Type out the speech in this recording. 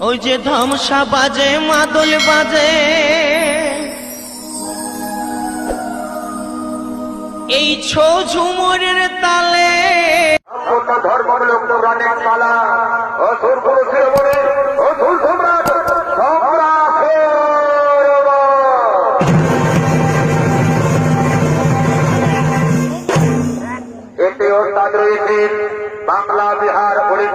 ওই যে ধমসা বাজে, মাদল বাজে। এই ছো ঝুমুরের তালে। এতে ওস্তাদ রয়েছে বাংলা বিহার